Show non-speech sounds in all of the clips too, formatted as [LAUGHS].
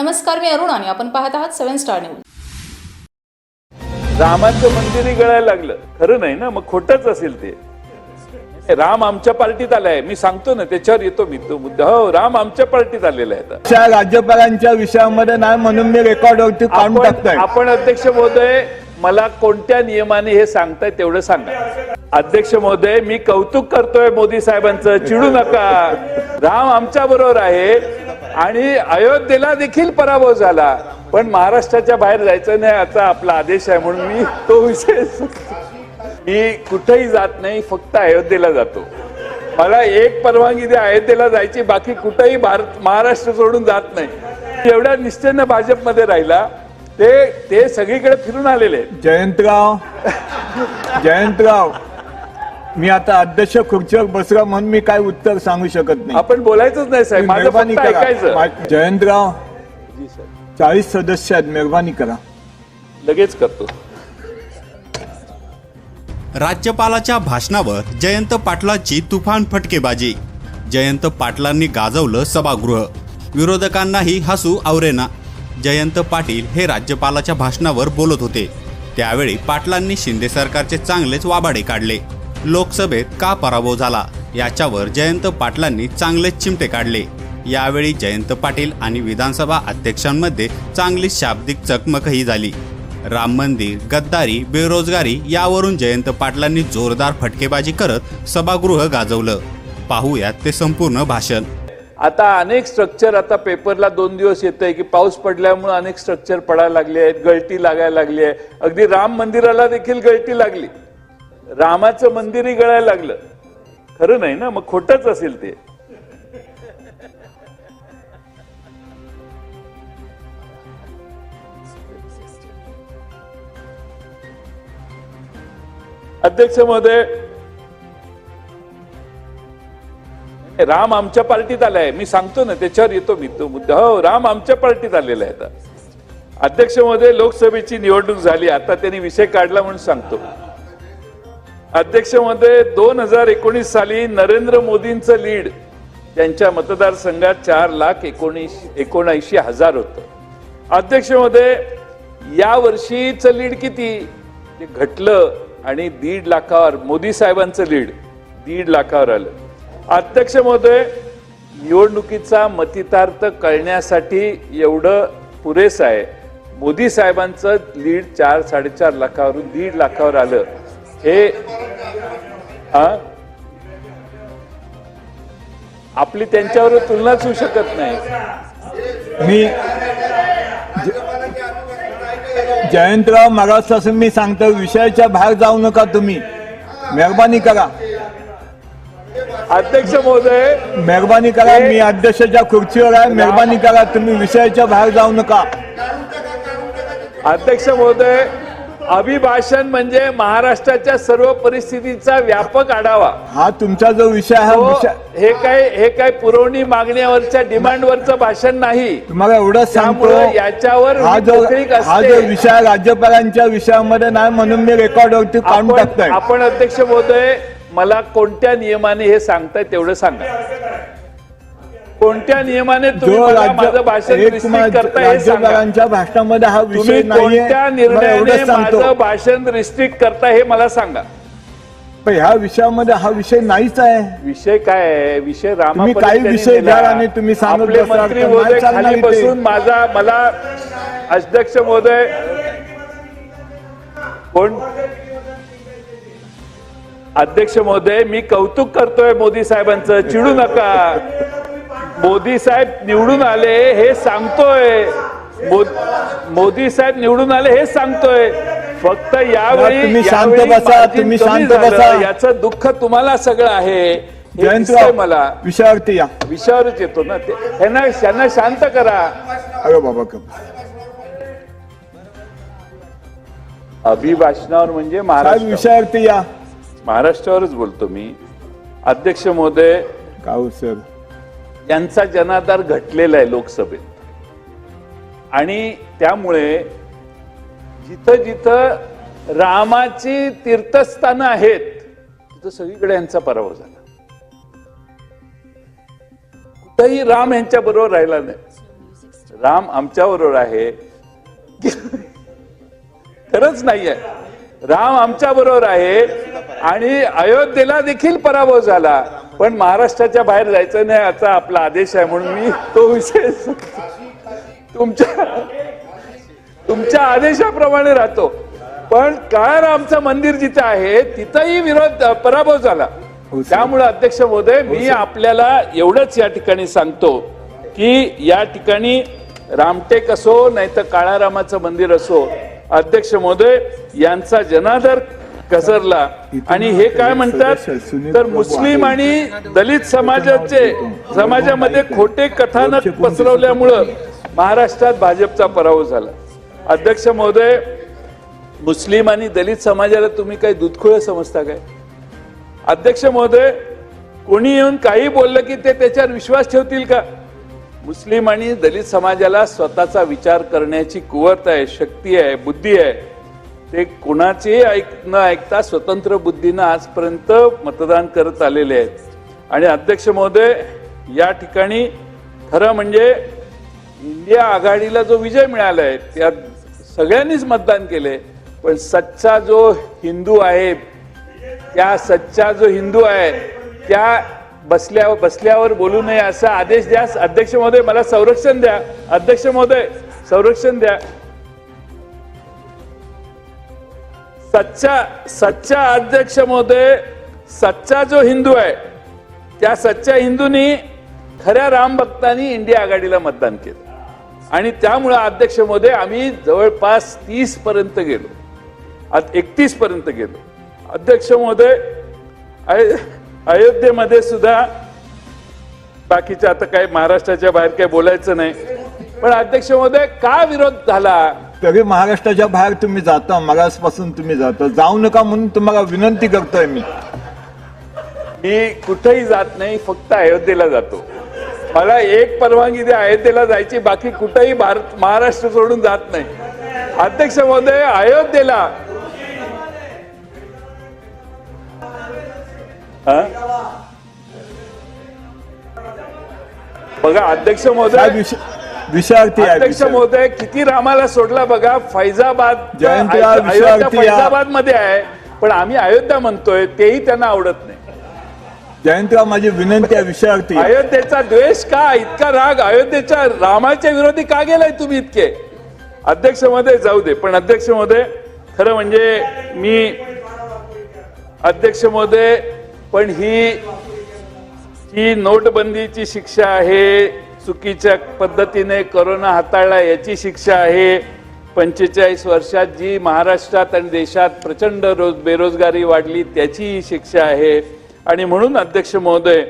नमस्कार मी अरुण आणि आपण पाहत आहात सेव्हन स्टार न्यूज. रामाचं मंदिरही गळायला लागलं. खरं नाही ना? मग खोटच असेल ते. राम आमच्या पार्टीत आलाय. मी सांगतो ना त्याच्यावर येतो मी. तो मुद्दा हो राम आमच्या पार्टीत आलेला आहे राज्यपालांच्या विषयामध्ये नाही म्हणून मी रेकॉर्डवरती काढून आपण टाकतोय. आपण अध्यक्ष महोदय मला कोणत्या नियमाने हे सांगताय तेवढं सांगा. अध्यक्ष महोदय मी कौतुक करतोय मोदी साहेबांचं. चिडू नका. राम आमच्या बरोबर आहे. आणि अयोध्येला देखील पराभव झाला. पण महाराष्ट्राच्या बाहेर जायचं नाही आता आपला आदेश आहे म्हणून मी तो विषय मी कुठेही जात नाही फक्त अयोध्येला जातो. मला एक परवानगी द्या अयोध्येला जायची बाकी कुठेही भारत महाराष्ट्र सोडून जात नाही. एवढ्या निश्चयनं भाजपमध्ये राहिला ते ते सगळीकडे फिरून आलेले जयंतराव जयंतराव. मी आता अध्यक्ष खुर्चीवर बसला म्हणून मी काय उत्तर सांगू शकत नाही. आपण बोलायचंच नाही साहेब. माझं मेहरबानी ऐकायचं. करा जयंतराव चाळीस सदस्य आहेत. मेहरबानी करा. लगेच करतो. राज्यपालाच्या भाषणावर जयंत पाटलाची तुफान फटकेबाजी. जयंत पाटलांनी गाजवलं सभागृह. विरोधकांनाही हसू आवरेना. जयंत पाटील हे राज्यपालाच्या भाषणावर बोलत होते. त्यावेळी पाटलांनी शिंदे सरकारचे चांगलेच वाबाडे काढले. लोकसभेत का पराभव झाला? याच्यावर जयंत पाटलांनी चांगलेच चिमटे काढले. यावेळी जयंत पाटील आणि विधानसभा अध्यक्षांमध्ये चांगली शाब्दिक चकमकही झाली. राम मंदिर गद्दारी बेरोजगारी यावरून जयंत पाटलांनी जोरदार फटकेबाजी करत सभागृह गाजवलं. पाहूयात ते संपूर्ण भाषण. आता अनेक स्ट्रक्चर आता पेपरला दोन दिवस येत आहे की पाऊस पडल्यामुळे अनेक स्ट्रक्चर पडायला लागले आहेत गळती लागायला लागली आहे. अगदी राम मंदिराला देखील गळती लागली. रामाचं मंदिरही गळायला लागलं. खरं नाही ना? मग खोटच असेल ते. अध्यक्ष महोदय राम आमच्या पार्टीत आलाय. मी सांगतो ना त्याच्यावर येतो मी. तो मुद्दा हो राम आमच्या पार्टीत आलेला आहे आता. अध्यक्ष महोदय लोकसभेची निवडणूक झाली. आता त्यांनी विषय काढला म्हणून सांगतो. अध्यक्षमध्ये दोन हजार एकोणीस साली नरेंद्र मोदींचं लीड त्यांच्या मतदारसंघात चार लाख एकोणीस एकोणऐंशी हजार होतं. अध्यक्षमध्ये या वर्षीचं लीड किती? ते घटलं आणि दीड लाखावर मोदी साहेबांचं लीड दीड लाखावर आलं. अध्यक्ष महोदय निवडणुकीचा मतितार्थ कळण्यासाठी एवढं पुरेसं आहे. मोदी साहेबांचं लीड चार साडेचार लाखावरून दीड लाखावर आलं. हे आपली त्यांच्यावर तुलनाच होऊ शकत नाही. मी जयंतराव मागासपासून मी सांगतो विषयाच्या बाहेर जाऊ नका तुम्ही. मेहरबानी करा. अध्यक्ष महोदय मेहरबानी करा मी अध्यक्षाच्या खुर्चीवर आहे. मेहरबानी करा तुम्ही विषयाच्या बाहेर जाऊ नका. अध्यक्ष महोदय अभिभाषण म्हणजे महाराष्ट्राच्या सर्व परिस्थितीचा व्यापक आढावा. हा तुमचा जो विषय आहे हा हे काय हे काय पुरवणी मागण्यावरच्या डिमांडवरचं भाषण नाही. तुम्हाला एवढंच सांगतो याच्यावर हा जो हा. जो विषय राज्यपालांच्या विषयामध्ये नाही म्हणून मी रेकॉर्डवरती काढून आपण टाकतोय. आपण अध्यक्ष महोदय मला कोणत्या नियमाने हे सांगताय तेवढं सांगा. कोणत्या नियमाने तुम्ही जो मला राज्य माझं भाषण एक रिस्ट्रिक्ट मा- करताय हे सांगा. राज्यपालांच्या भाषणामध्ये हा विषय तुम्ही नाहीये. कोणत्या मला निर्णयाने एवढंच सांगतो. माझं भाषण रिस्ट्रिक्ट करताय हे मला सांगा. पण ह्या विषयामध्ये हा विषय नाहीच आहे. विषय काय आहे? विषय रामा तुम्ही काही विषय घ्या आणि तुम्ही सांगत आपले मंत्री तर नाही महोदय चालणार खाली इथे. बसून माझा मला अध्यक्ष महोदय कोण? अध्यक्ष महोदय मी कौतुक करतोय मोदी साहेबांचं. चिडू नका. मोदी साहेब निवडून आले हे सांगतोय. मोदी साहेब निवडून आले हे सांगतोय. फक्त यावेळी तुम्ही शांत बसा, तुम्ही शांत. बसा. याचं दुःख तुम्हाला सगळं आहे. मला. विषयावरती या. विषयावरच येतो ना. ते त्यांना त्यांना शांत करा. अरे बाबा अभिभाषणावर म्हणजे महाराष्ट्र. विषयावरती या. महाराष्ट्रावरच बोलतो मी. अध्यक्ष महोदय काऊ सर यांचा जनाधार घटलेला आहे लोकसभेत. आणि त्यामुळे जिथं जिथं रामाची तीर्थस्थानं आहेत तिथं सगळीकडे यांचा पराभव झाला. कुठंही राम यांच्या बरोबर राहिला नाही. राम आमच्या बरोबर आहे. खरंच नाहीये. राम आमच्या बरोबर आहे आणि अयोध्येला देखील पराभव झाला. पण महाराष्ट्राच्या बाहेर जायचं नाही याचा आपला आदेश आहे म्हणून मी तो विषय तुमच्या तुमच्या आदेशाप्रमाणे राहतो. पण काळारामचं मंदिर जिथं आहे तिथंही विरोध पराभव झाला. हो. त्यामुळे अध्यक्ष महोदय मी आपल्याला एवढंच या ठिकाणी सांगतो की या ठिकाणी रामटेक असो नाही तर काळारामाचं मंदिर असो अध्यक्ष महोदय यांचा जनादर घसरला आणि हे काय म्हणतात? तर मुस्लिम आणि दलित समाजाचे समाजामध्ये खोटे कथानक पसरवल्यामुळं महाराष्ट्रात भाजपचा पराभव झाला. अध्यक्ष महोदय मुस्लिम आणि दलित समाजाला तुम्ही काही दुधखोळ समजता काय? अध्यक्ष महोदय कोणी येऊन काही बोललं की ते त्याच्यावर विश्वास ठेवतील का? मुस्लिम आणि दलित समाजाला स्वतःचा विचार करण्याची कुवत आहे शक्ती आहे बुद्धी आहे. ते कोणाचेही ऐक न ऐकता स्वतंत्र बुद्धीनं आजपर्यंत मतदान करत आलेले आहेत. आणि अध्यक्ष महोदय या ठिकाणी खरं म्हणजे इंडिया आघाडीला जो विजय मिळाला आहे त्यात सगळ्यांनीच मतदान केले पण सच्चा जो हिंदू आहे त्या सच्चा जो हिंदू आहे त्या बसल्यावर बसल्यावर बोलू नये असा आदेश द्या. अध्यक्ष महोदय मला संरक्षण द्या. अध्यक्ष महोदय संरक्षण द्या. सच्चा सच्चा अध्यक्ष महोदय सच्चा जो हिंदू आहे त्या सच्च्या हिंदूंनी खऱ्या राम भक्तांनी इंडिया आघाडीला मतदान केलं. आणि त्यामुळं अध्यक्ष महोदय आम्ही जवळपास तीस पर्यंत गेलो. आज एकतीस पर्यंत गेलो. अध्यक्ष महोदय अय- अयोध्येमध्ये सुद्धा बाकीच्या आता काय महाराष्ट्राच्या बाहेर काही बोलायचं नाही. पण अध्यक्ष महोदय का विरोध झाला? तरी महाराष्ट्राच्या बाहेर तुम्ही जाता महाराष्ट्रापासून तुम्ही जाता. जाऊ नका म्हणून तुम्हाला विनंती करतोय मी. मी कुठेही जात नाही फक्त अयोध्येला जातो. मला एक परवानगी द्या अयोध्येला जायची बाकी कुठेही भारत महाराष्ट्र सोडून जात नाही. अध्यक्ष महोदय अयोध्येला. हा? बघा अध्यक्ष महोदय आहे अध्यक्ष. महोदय किती रामाला सोडला बघा फैजाबाद फैजाबादमध्ये आहे पण आम्ही अयोध्या म्हणतोय तेही त्यांना आवडत नाही जयंतराव माझी विनंती आहे आहे. अयोध्येचा द्वेष का इतका राग अयोध्येच्या रामाच्या विरोधी का गेलाय तुम्ही इतके अध्यक्षमध्ये जाऊ दे पण अध्यक्षमध्ये खरं म्हणजे मी अध्यक्ष महोदय पण ही ही नोटबंदीची शिक्षा आहे चुकीच्या पद्धतीने करोना हाताळला याची शिक्षा आहे. पंचेचाळीस वर्षात जी महाराष्ट्रात आणि देशात प्रचंड रोज बेरोजगारी वाढली त्याची ही शिक्षा आहे. आणि म्हणून अध्यक्ष महोदय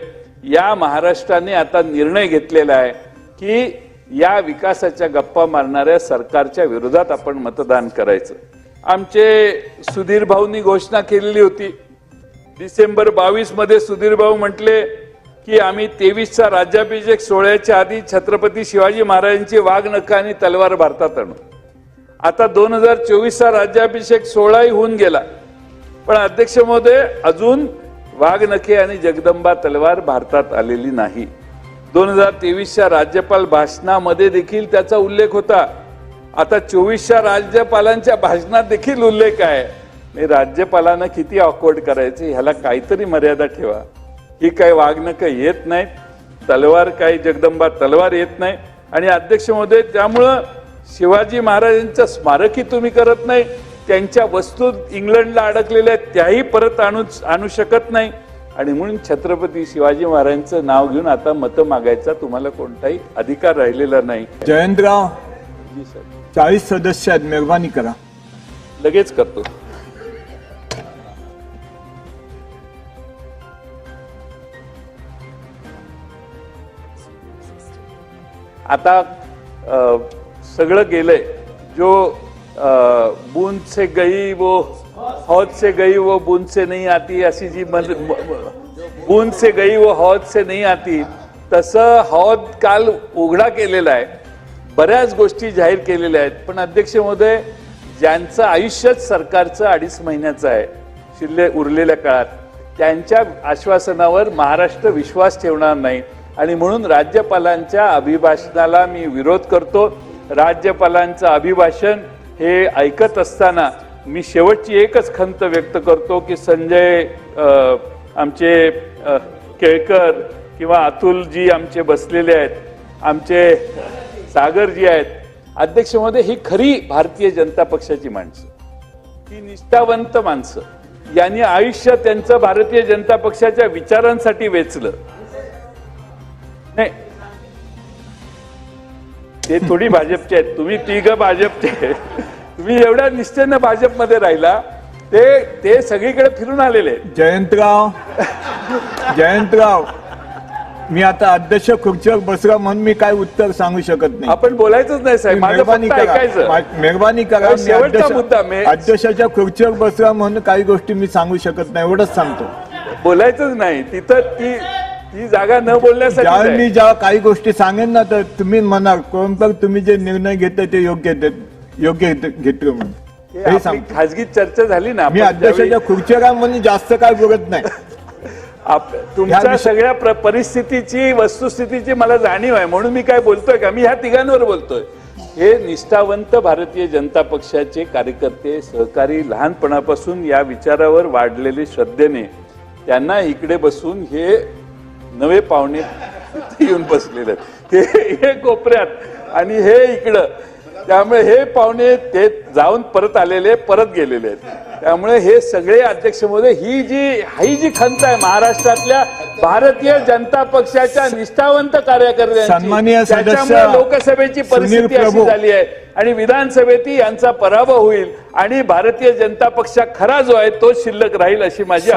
या महाराष्ट्राने आता निर्णय घेतलेला आहे की या विकासाच्या गप्पा मारणाऱ्या सरकारच्या विरोधात आपण मतदान करायचं. आमचे सुधीर भाऊंनी घोषणा केलेली होती. डिसेंबर बावीसमध्ये सुधीर भाऊ म्हटले की आम्ही तेवीसचा राज्याभिषेक सोहळ्याच्या आधी छत्रपती शिवाजी महाराजांची वाघ नका आणि तलवार भारतात आणू. आता दोन हजार चोवीसचा राज्याभिषेक सोहळाही होऊन गेला. पण अध्यक्ष महोदय अजून वाघ नखे आणि जगदंबा तलवार भारतात आलेली नाही. दोन हजार तेवीसच्या राज्यपाल भाषणामध्ये देखील त्याचा उल्लेख होता. आता चोवीसच्या राज्यपालांच्या भाषणात देखील उल्लेख आहे. मी राज्यपालांना किती ऑकवर्ड करायचे ह्याला काहीतरी मर्यादा ठेवा. ही काय वागणं येत नाहीत. तलवार काही जगदंबा तलवार येत नाही. आणि अध्यक्ष महोदय त्यामुळं शिवाजी महाराजांचं स्मारकही तुम्ही करत नाही. त्यांच्या वस्तू इंग्लंडला अडकलेल्या आहेत त्याही परत आणू आणू शकत नाही. आणि म्हणून छत्रपती शिवाजी महाराजांचं नाव घेऊन आता मतं मागायचा तुम्हाला कोणताही अधिकार राहिलेला नाही. जयंतराव जी सर. चाळीस सदस्य मेहरबानी करा. लगेच करतो. आता सगळं गेलंय. जो अ, बूंद से गई वो हौद से गई वो बूंद से नहीं आती अशी जी मन- बूंद से गई वो हौद से नाही आती तसं हौद काल उघडा केलेला आहे. बऱ्याच गोष्टी जाहीर केलेल्या आहेत. पण अध्यक्ष महोदय ज्यांचं आयुष्यच सरकारचं अडीच महिन्याचं आहे शिल्ले उरलेल्या काळात त्यांच्या आश्वासनावर महाराष्ट्र विश्वास ठेवणार नाही. आणि म्हणून राज्यपालांच्या अभिभाषणाला मी विरोध करतो. राज्यपालांचं अभिभाषण हे ऐकत असताना मी शेवटची एकच खंत व्यक्त करतो की संजय आमचे केळकर किंवा अतुलजी आमचे बसलेले आहेत आमचे सागरजी आहेत. अध्यक्ष महोदय ही खरी भारतीय जनता पक्षाची माणसं. ही निष्ठावंत माणसं. यांनी आयुष्य त्यांचं भारतीय जनता पक्षाच्या विचारांसाठी वेचलं. नाही. ते थोडी भाजपचे आहेत. तुम्ही तिघ भाजपचे तुम्ही एवढ्या निष्ठेनं भाजपमध्ये राहिला ते ते सगळीकडे फिरून आलेले आहेत. जयंतराव जयंतराव मी आता अध्यक्ष खुर्चीवर बसला म्हणून मी काय उत्तर सांगू शकत नाही. आपण बोलायचंच नाही साहेब. माझं मेहरबानी फक्त करा. ऐकायचं. मा- मेहरबानी करा. अहो, मी शेवटचा अध्यक्ष- मुद्दा मी- अध्यक्षाच्या खुर्चीवर बसला म्हणून काही गोष्टी मी सांगू शकत नाही एवढंच सांगतो. बोलायचंच नाही. तिथं ती ती जागा न बोलण्यासाठी ज्यावेळी मी जेव्हा काही गोष्टी सांगेन ना तर तुम्ही म्हणाल कोणतर तुम्ही जे निर्णय घेतले ते योग्य योग्य घेतले म्हणून. हे आपली सांगतो. खाजगी चर्चा झाली ना मी आपण ज्यावेळी- अध्यक्षाच्या खुर्चीवर म्हणून जास्त काय बोलत नाही. [LAUGHS] आप- तुमच्या विषय- सगळ्या प्र- परिस्थितीची वस्तुस्थितीची मला जाणीव आहे. म्हणून मी काय बोलतोय का? मी ह्या तिघांवर बोलतोय. हे निष्ठावंत भारतीय जनता पक्षाचे कार्यकर्ते सहकारी लहानपणापासून या विचारावर वाढलेले श्रद्धेने त्यांना इकडे बसून हे नवे पाहुणे [LAUGHS] येऊन बसलेले आहेत. हे हे कोपऱ्यात आणि हे इकडं. त्यामुळे हे पाहुणे ते जाऊन परत आलेले परत गेलेले आहेत. त्यामुळे हे सगळे अध्यक्ष महोदय ही जी ही जी खंत आहे महाराष्ट्रातल्या भारतीय जनता पक्षाच्या निष्ठावंत कार्यकर्त्यांची सन्माननीय सदस्य त्याच्यामुळे लोकसभेची परिस्थिती अशी. झाली आहे. आणि विधानसभेत यांचा पराभव होईल आणि भारतीय जनता पक्ष खरा जो आहे तोच शिल्लक राहील अशी माझी